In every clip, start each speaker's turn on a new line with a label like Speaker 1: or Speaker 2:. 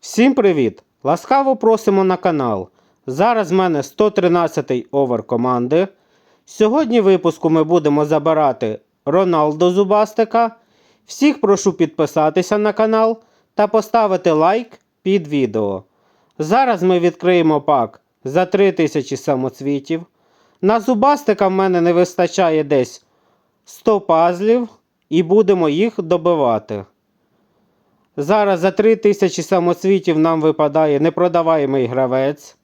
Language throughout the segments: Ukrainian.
Speaker 1: Всім привіт! Ласкаво просимо на канал. Зараз в мене 113 овер команди. Сьогодні в випуску ми будемо забирати Роналдо Зубастика. Всіх прошу підписатися на канал та поставити лайк під відео. Зараз ми відкриємо пак за 3000 самоцвітів. На зубастика в мене не вистачає десь 100 пазлів і будемо їх добивати. Зараз за 3000 самоцвітів нам випадає непродаваємий гравець.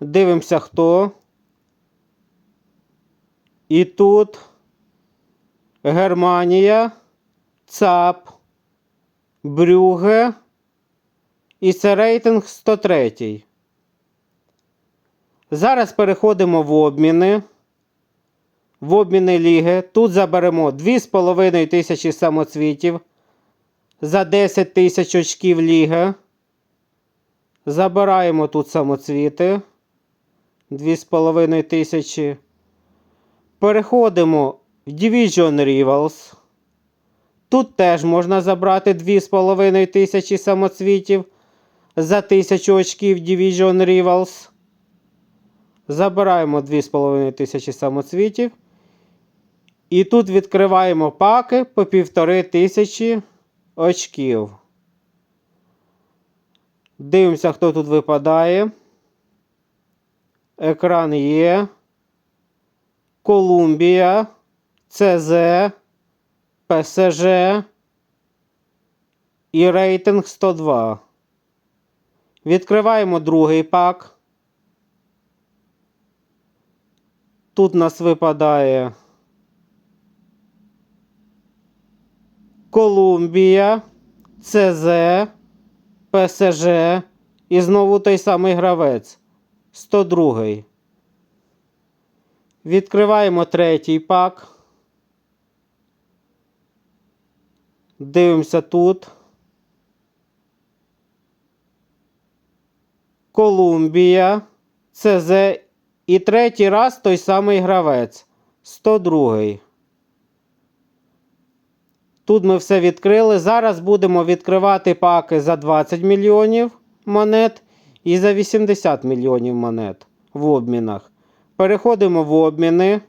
Speaker 1: Дивимося хто. І тут Германія, ЦАП, Брюге. І це рейтинг 103. Зараз переходимо в обміни. В обміни ліги. Тут заберемо 2,5 тисячі самоцвітів за 10 тисяч очків ліги. Забираємо тут самоцвіти. 2,5 тисячі. Переходимо в Division Rivals. Тут теж можна забрати 2,5 тисячі самоцвітів за 1000 очків Division Rivals. Забираємо 2,5 тисячі самоцвітів. І тут відкриваємо паки по 1,5 тисячі очків. Дивимося, хто тут випадає. Екран є. Колумбія, ЦЗ, ПСЖ і рейтинг 102. Відкриваємо другий пак. Тут нас випадає Колумбія, ЦЗ, ПСЖ і знову той самий гравець. 102. Відкриваємо третій пак. Дивимося тут. Колумбія, ЦЗ і третій раз той самий гравець. 102. Тут ми все відкрили. Зараз будемо відкривати паки за 20 мільйонів монет і за 80 мільйонів монет в обмінах. Переходимо в обміни.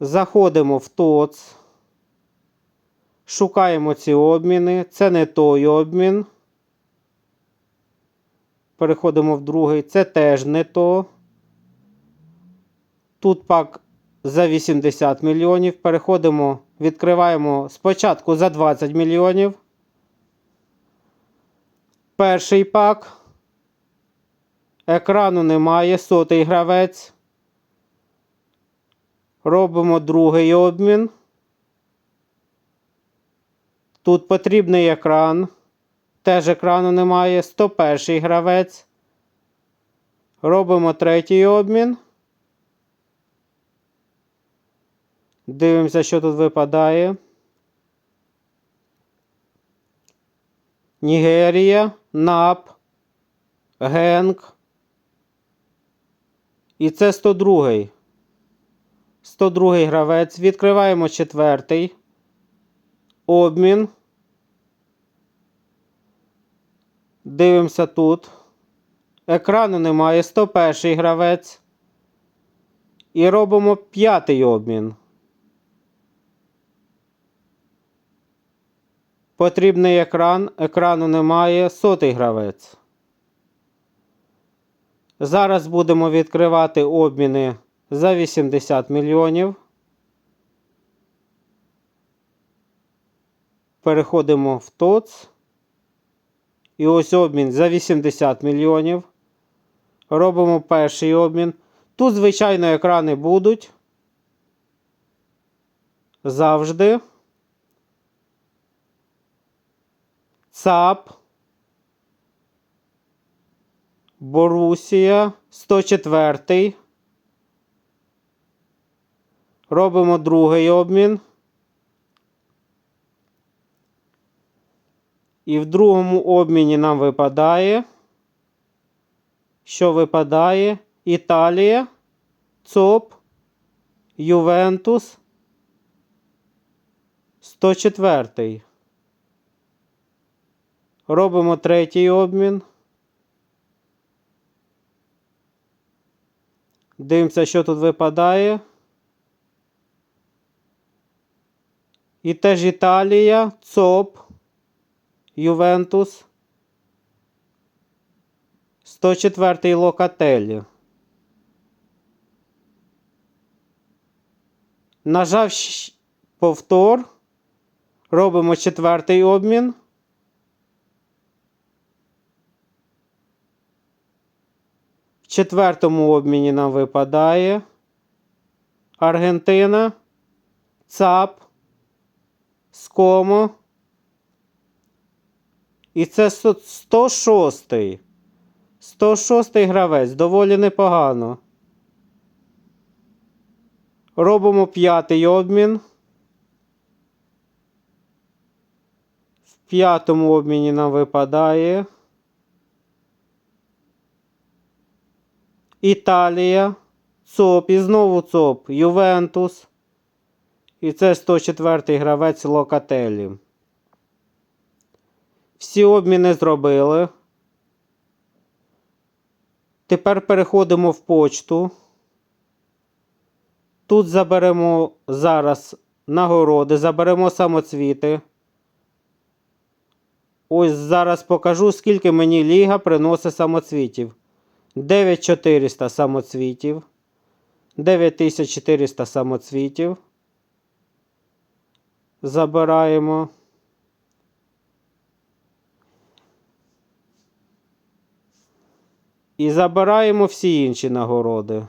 Speaker 1: Заходимо в ТОЦ. Шукаємо ці обміни. Це не той обмін. Переходимо в другий. Це теж не то. Тут пак за 80 мільйонів. Переходимо, відкриваємо спочатку за 20 мільйонів. Перший пак. Екрану немає. Сотий гравець. Робимо другий обмін. Тут потрібний екран. Теж екрану немає. 101 гравець. Робимо третій обмін. Дивимося, що тут випадає. Нігерія, НАП, Генк. І це 102. 102 гравець. Відкриваємо четвертий. Обмін. Дивимося тут. Екрану немає. 101 гравець. І робимо п'ятий обмін. Потрібний екран. Екрану немає. Сотий гравець. Зараз будемо відкривати обміни за 80 мільйонів. Переходимо в ТОЦ. І ось обмін за 80 мільйонів. Робимо перший обмін. Тут, звичайно, екрани будуть. Завжди. ЦАП. Борусія 104. Робимо другий обмін. І в другому обміні нам випадає. Що випадає? Італія, ЦОП, Ювентус. 104. Робимо третій обмін. Дивимося, що тут випадає. І теж Італія, ЦОП, Ювентус. 104-й локателі. Нажав повтор. Робимо четвертий обмін. Четвертому обміні нам випадає Аргентина, ЦАП, Скомо. І це сто- 106. 106 гравець, доволі непогано. Робимо п'ятий обмін. В п'ятому обміні нам випадає. Італія, ЦОП і знову ЦОП, Ювентус. І це 104-й гравець Локателі. Всі обміни зробили. Тепер переходимо в почту. Тут заберемо зараз нагороди, заберемо самоцвіти. Ось зараз покажу, скільки мені ліга приносить самоцвітів. 9400 самоцвітів. 9400 самоцвітів. Забираємо. І забираємо всі інші нагороди.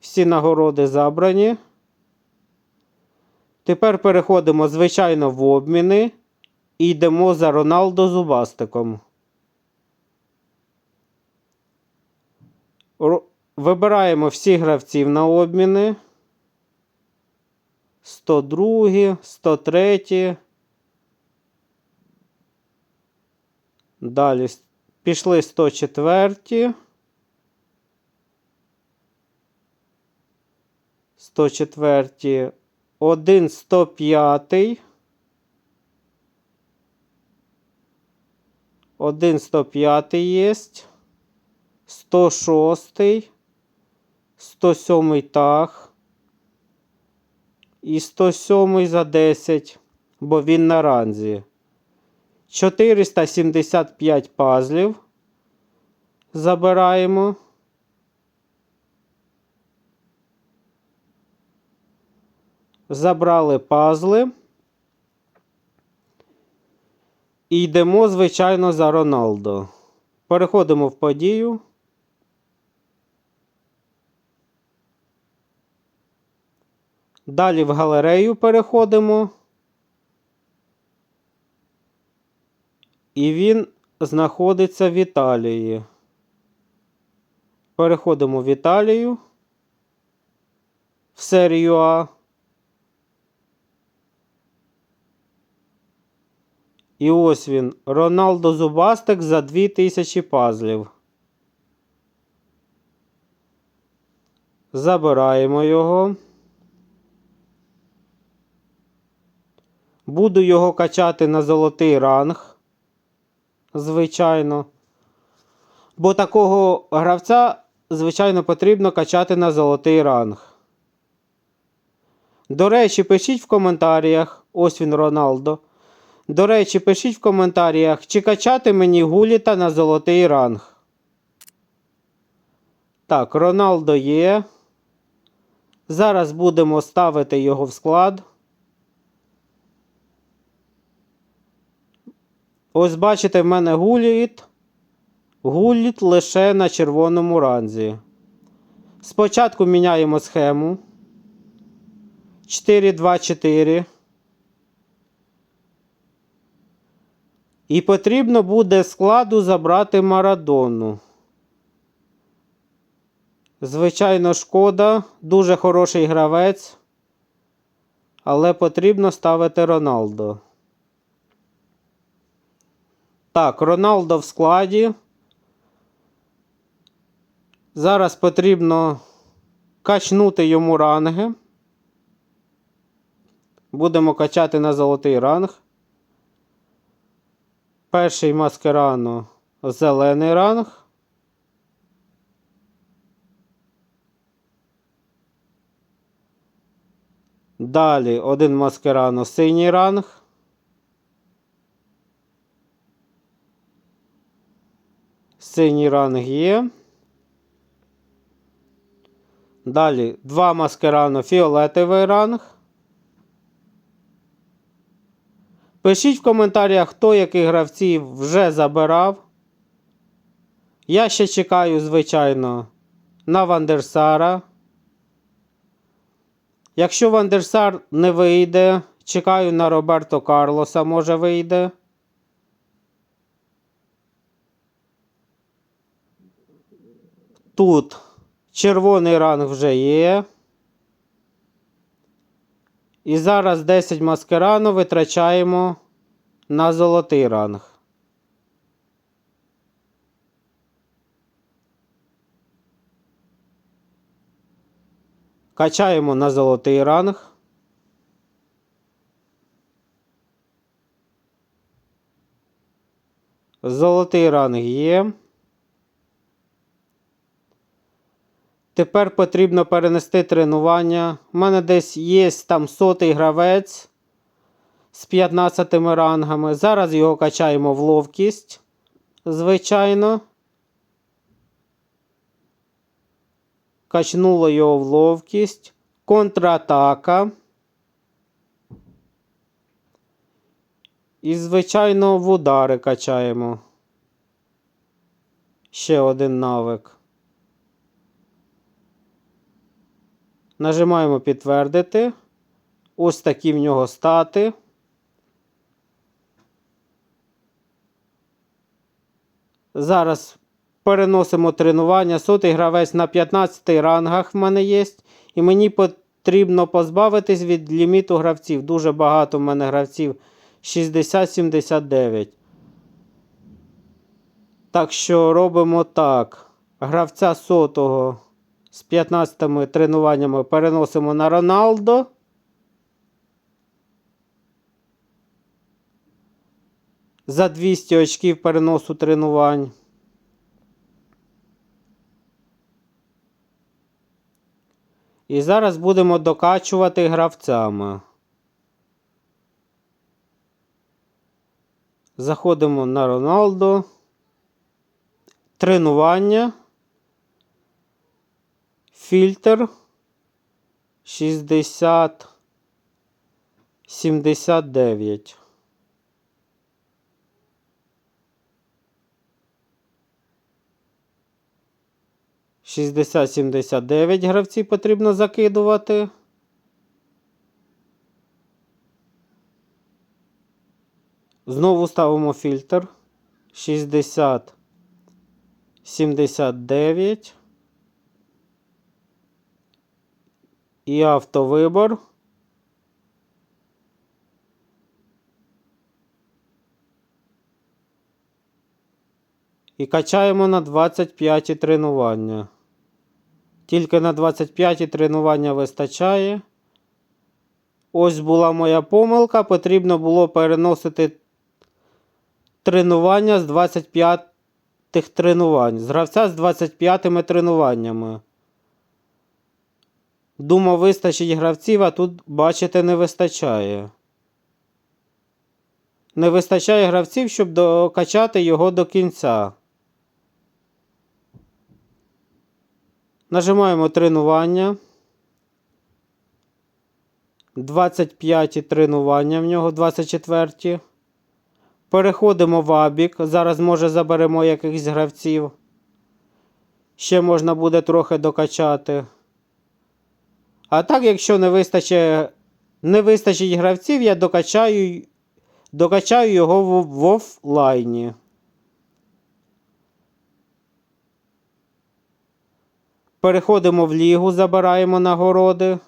Speaker 1: Всі нагороди забрані. Тепер переходимо, звичайно, в обміни і йдемо за Роналдо зубастиком. Вибираємо всіх гравців на обміни. 102, 103. Далі пішли 104. 104. 1 105. 1 105 єсть. 106. 107 так. І 107 за 10, бо він на ранзі. 475 пазлів. Забираємо. Забрали пазли. І йдемо, звичайно, за Роналдо. Переходимо в подію. Далі в галерею переходимо. І він знаходиться в Італії. Переходимо в Італію. В серію А. І ось він. Роналдо Зубастик за 2000 пазлів. Забираємо його. Буду його качати на золотий ранг. Звичайно. Бо такого гравця, звичайно, потрібно качати на золотий ранг. До речі, пишіть в коментарях. Ось він Роналдо. До речі, пишіть в коментарях, чи качати мені гуліта на золотий ранг. Так, Роналдо є. Зараз будемо ставити його в склад. Ось бачите, в мене гуліт. Гуліт лише на червоному ранзі. Спочатку міняємо схему. 4-2-4. І потрібно буде складу забрати Марадону. Звичайно, шкода. Дуже хороший гравець. Але потрібно ставити Роналдо. Так, Роналдо в складі. Зараз потрібно качнути йому ранги. Будемо качати на золотий ранг. Перший маскерано зелений ранг. Далі один маскерано синій ранг. Синій ранг є. Далі два маскерано фіолетовий ранг. Пишіть в коментарях, хто яких гравців вже забирав. Я ще чекаю, звичайно, на Вандерсара. Якщо Вандерсар не вийде, чекаю на Роберто Карлоса, може вийде. Тут червоний ранг вже є. І зараз 10 маскерану витрачаємо на золотий ранг. Качаємо на золотий ранг. Золотий ранг є. Тепер потрібно перенести тренування. У мене десь є там сотий гравець з 15 рангами. Зараз його качаємо в ловкість, звичайно. Качнуло його в ловкість. Контратака. І, звичайно, в удари качаємо. Ще один навик. Нажимаємо підтвердити. Ось такі в нього стати. Зараз переносимо тренування. Сотий гравець на 15 рангах в мене є. І мені потрібно позбавитись від ліміту гравців. Дуже багато в мене гравців 60-79. Так що робимо так. Гравця сотого з 15 тренуваннями переносимо на Роналдо. За 200 очків переносу тренувань. І зараз будемо докачувати гравцями. Заходимо на Роналдо. Тренування фільтр 60 79. Шістдесят сімдесят дев'ять гравці потрібно закидувати. Знову ставимо фільтр. 60 79. І автовибор. І качаємо на 25 тренування. Тільки на 25 тренування вистачає. Ось була моя помилка. Потрібно було переносити тренування з 25 тренувань. З гравця з 25 тренуваннями. Думав, вистачить гравців, а тут, бачите, не вистачає. Не вистачає гравців, щоб докачати його до кінця. Нажимаємо тренування. 25 тренування в нього 24. Переходимо в Абік. Зараз, може, заберемо якихось гравців. Ще можна буде трохи докачати. А так, якщо не вистачить не вистачить гравців, я докачаю докачаю його в, в офлайні. Переходимо в лігу, забираємо нагороди.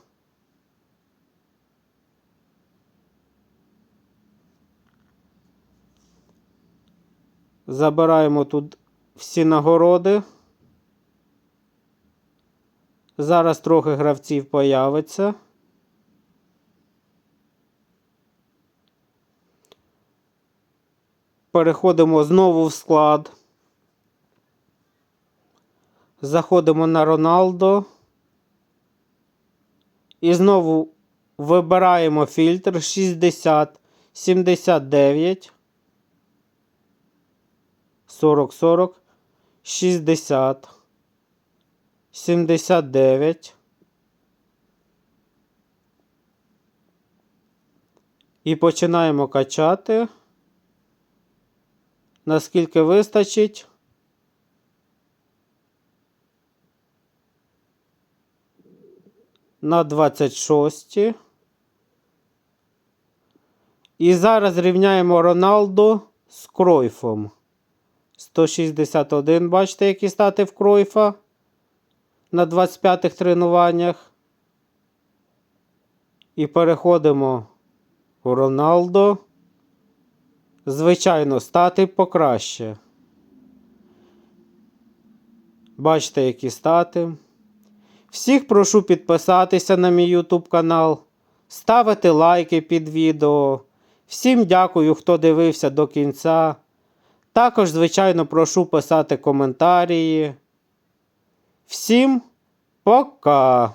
Speaker 1: Забираємо тут всі нагороди. Зараз трохи гравців появиться. Переходимо знову в склад. Заходимо на Роналдо. І знову вибираємо фільтр 60, 79, 40, 40, 60, 79. І починаємо качати. Наскільки вистачить. На 26. І зараз рівняємо Роналду з Кройфом. 161. Бачите, які стати в Кройфа на 25-х тренуваннях. І переходимо у Роналдо. Звичайно, стати покраще. Бачите, які стати. Всіх прошу підписатися на мій YouTube канал, ставити лайки під відео. Всім дякую, хто дивився до кінця. Також, звичайно, прошу писати коментарі. Всім пока!